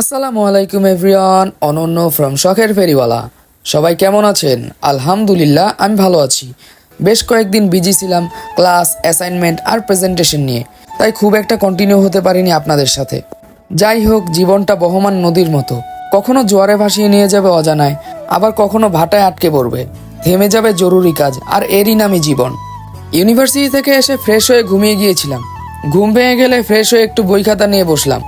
আসসালামু আলাইকুম এভরিওয়ান, অনন্য ফ্রম শখের ফেরিওয়ালা। সবাই কেমন আছেন? আলহামদুলিল্লাহ, আমি ভালো আছি। বেশ কয়েকদিন বিজি ছিলাম, ক্লাস, অ্যাসাইনমেন্ট আর প্রেজেন্টেশন নিয়ে। তাই খুব একটা কন্টিনিউ হতে পারিনি আপনাদের সাথে। যাই হোক, জীবনটা বহমান নদীর মতো। কখনো জোয়ারে ভাসিয়ে নিয়ে যাবে অজানায়, আবার কখনো ভাটায় আটকে পড়বে। থেমে যাবে জরুরি কাজ, আর এরই নামই জীবন। ইউনিভার্সিটি থেকে এসে ফ্রেশ হয়ে ঘুমিয়ে গিয়েছিলাম। ঘুম ভেঙে গেলে ফ্রেশ হয়ে একটু বই খাতা নিয়ে বসলাম।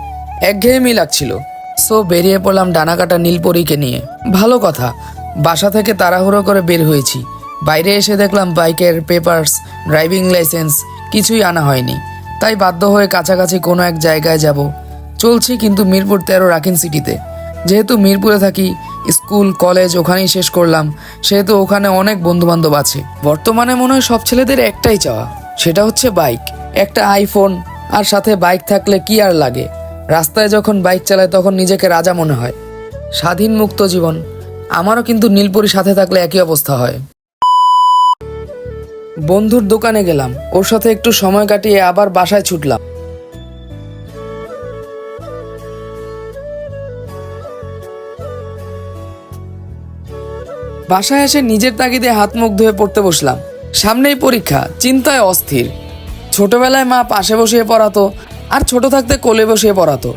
একঘেয়েমি লাগছিল। সো বেরিয়ে পড়লাম ডানাকাটা নীলপরীকে নিয়ে। ভালো কথা, বাসা থেকে তাড়াহুড়ো করে বের হয়েছি। বাইরে এসে দেখলাম বাইকের পেপারস, ড্রাইভিং লাইসেন্স, কিছুই আনা হয়নি। তাই বাধ্য হয়ে কাছাকাছি কোনো এক জায়গায় যাব। চলছি কিন্তু মিরপুর তেরো রাকিন সিটিতে। যেহেতু মিরপুরে থাকি, স্কুল, কলেজ ওখানেই শেষ করলাম। সেহেতু ওখানে অনেক বন্ধুবান্ধব আছে। বর্তমানে মনে হয় সব ছেলেদের একটাই চাওয়া। সেটা হচ্ছে বাইক, একটা আইফোন, আর সাথে বাইক থাকলে কি আর লাগে? রাস্তায় যখন বাইক চালায় তখন নিজেকে রাজা মনে হয়। স্বাধীন মুক্ত জীবন। আমারও কিন্তু নীলপুরি সাথে থাকলে একই অবস্থা হয়। বন্ধুর দোকানে গেলাম। ওর সাথে একটু সময় কাটিয়ে আবার বাসায় ছুটলাম। বাসায় এসে নিজের তাগিদে হাত মুখ ধুয়ে পড়তে বসলাম। সামনেই পরীক্ষা। চিন্তায় অস্থির। ছোটবেলায় মা পাশে বসিয়ে পড়াতো। আর ছোট থাকতে কোলে বসিয়ে পড়াতো।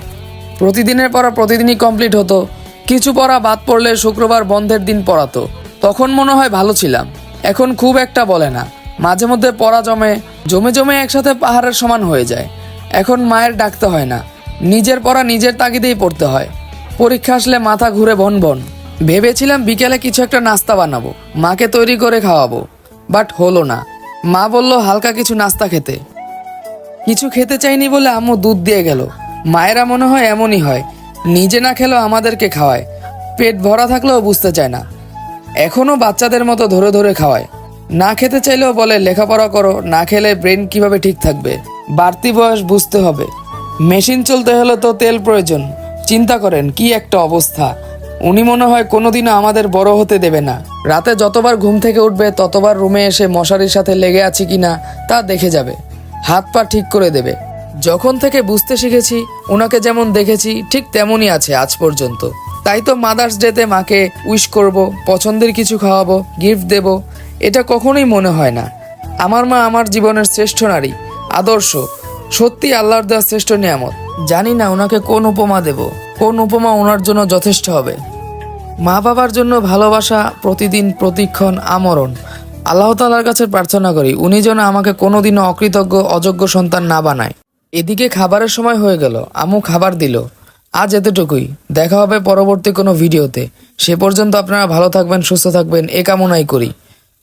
প্রতিদিনের পড়া প্রতিদিনই কমপ্লিট হতো। কিছু পড়া বাদ পড়লে শুক্রবার বন্ধের দিন পড়াতো। তখন মনে হয় ভালো ছিলাম। এখন খুব একটা বলে না। মাঝে মধ্যে পড়া জমে জমে জমে একসাথে পাহাড়ের সমান হয়ে যায়। এখন মায়ের ডাকতে হয় না। নিজের পড়া নিজের তাগিদেই পড়তে হয়। পরীক্ষা আসলে মাথা ঘুরে বন বন। ভেবেছিলাম বিকেলে কিছু একটা নাস্তা বানাবো। মাকে তৈরি করে খাওয়াবো। বাট হলো না। মা বলল, হালকা কিছু নাস্তা খেতে। কিছু খেতে চাইনি বলে আম্মু দুধ দিয়ে গেল। মায়েরা মনে হয় এমনই হয়, নিজে না খেলেও আমাদেরকে খাওয়ায়। পেট ভরা থাকলেও বুঝতে চায় না। এখনও বাচ্চাদের মতো ধরে ধরে খাওয়ায়। না খেতে চাইলেও বলে, লেখাপড়া করো, না খেলে ব্রেন কীভাবে ঠিক থাকবে? বাড়তি বয়স বুঝতে হবে। মেশিন চলতে হলে তো তেল প্রয়োজন। চিন্তা করেন, কি একটা অবস্থা। উনি মনে হয় কোনোদিনও আমাদের বড় হতে দেবে না। রাতে যতবার ঘুম থেকে উঠবে, ততবার রুমে এসে মশারির সাথে লেগে আছি কিনা, তা দেখে যাবে। হাত পা ঠিক করে দেবে। যখন থেকে বুঝতে শিখেছি, ওনাকে যেমন দেখেছি, ঠিক তেমনই আছে আজ পর্যন্ত। তাই তো মাদার্স ডেতে মাকে উইশ করব, পছন্দের কিছু খাওয়াবো গিফট দেব, এটা কখনোই মনে হয় না। আমার মা আমার জীবনের শ্রেষ্ঠ নারী, আদর্শ, সত্যি আল্লাহর দেওয়া শ্রেষ্ঠ নিয়ামত। জানি না ওনাকে কোন উপমা দেব, কোন উপমা ওনার জন্য যথেষ্ট হবে। মা বাবার জন্য ভালোবাসা প্রতিদিন প্রতিক্ষণ আমরণ। আল্লাহ তালার কাছে প্রার্থনা করি, উনি যেন আমাকে কোনোদিনও অকৃতজ্ঞ, অযোগ্য সন্তান না বানায়। এদিকে খাবারের সময় হয়ে গেল আমু খাবার দিল। আজ এতটুকুই। দেখা হবে পরবর্তী কোনো ভিডিওতে। সে পর্যন্ত আপনারা ভালো থাকবেন, সুস্থ থাকবেন, এ কামনাই করি।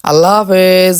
আল্লাহ হাফেজ।